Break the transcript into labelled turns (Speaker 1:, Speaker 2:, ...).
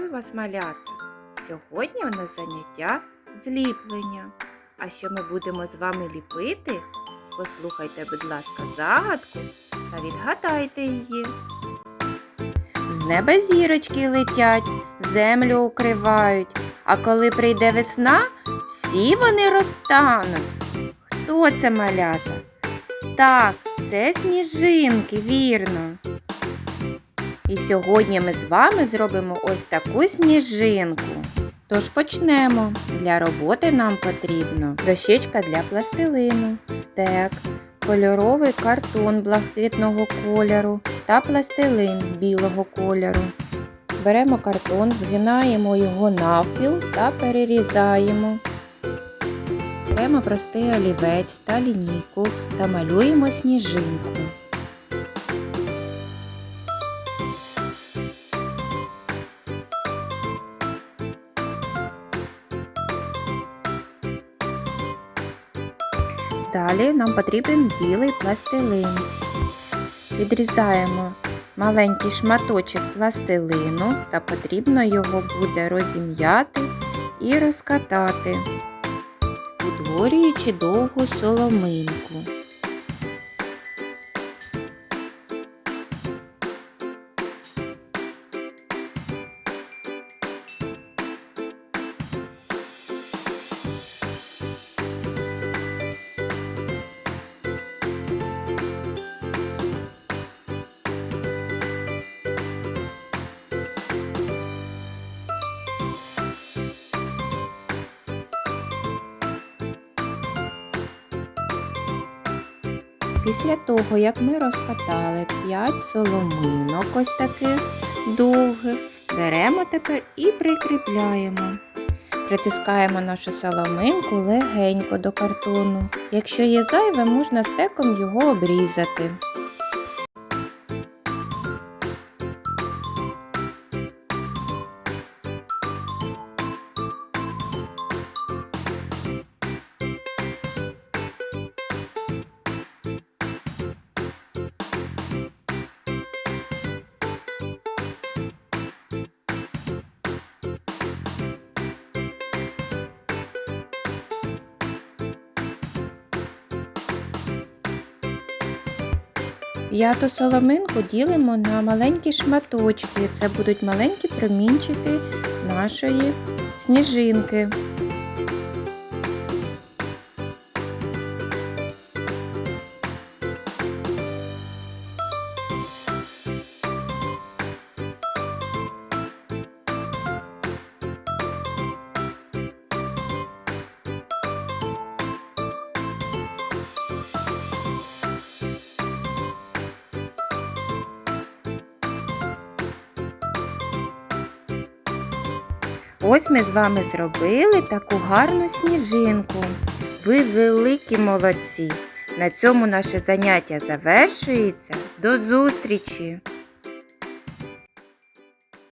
Speaker 1: Вітаю вас, малята! Сьогодні у нас заняття зліплення. А що ми будемо з вами ліпити? Послухайте, будь ласка, загадку та відгадайте її. З неба зірочки летять, землю укривають, а коли прийде весна, всі вони розтануть. Хто це малята? Так, це сніжинки, вірно. І сьогодні ми з вами зробимо ось таку сніжинку. Тож почнемо. Для роботи нам потрібно дощечка для пластилину, стек, кольоровий картон блакитного кольору та пластилин білого кольору. Беремо картон, згинаємо його навпіл та перерізаємо. Беремо простий олівець та лінійку та малюємо сніжинку. Далі нам потрібен білий пластилин. Відрізаємо маленький шматочок пластилину та потрібно його буде розім'яти і розкатати, утворюючи довгу соломинку. Після того, як ми розкатали 5 соломинок ось таких довгих, беремо тепер і прикріпляємо. Притискаємо нашу соломинку легенько до картону. Якщо є зайве, можна стеком його обрізати. П'яту соломинку ділимо на маленькі шматочки. Це будуть маленькі промінчики нашої сніжинки. Ось ми з вами зробили таку гарну сніжинку. Ви великі молодці! На цьому наше заняття завершується. До зустрічі!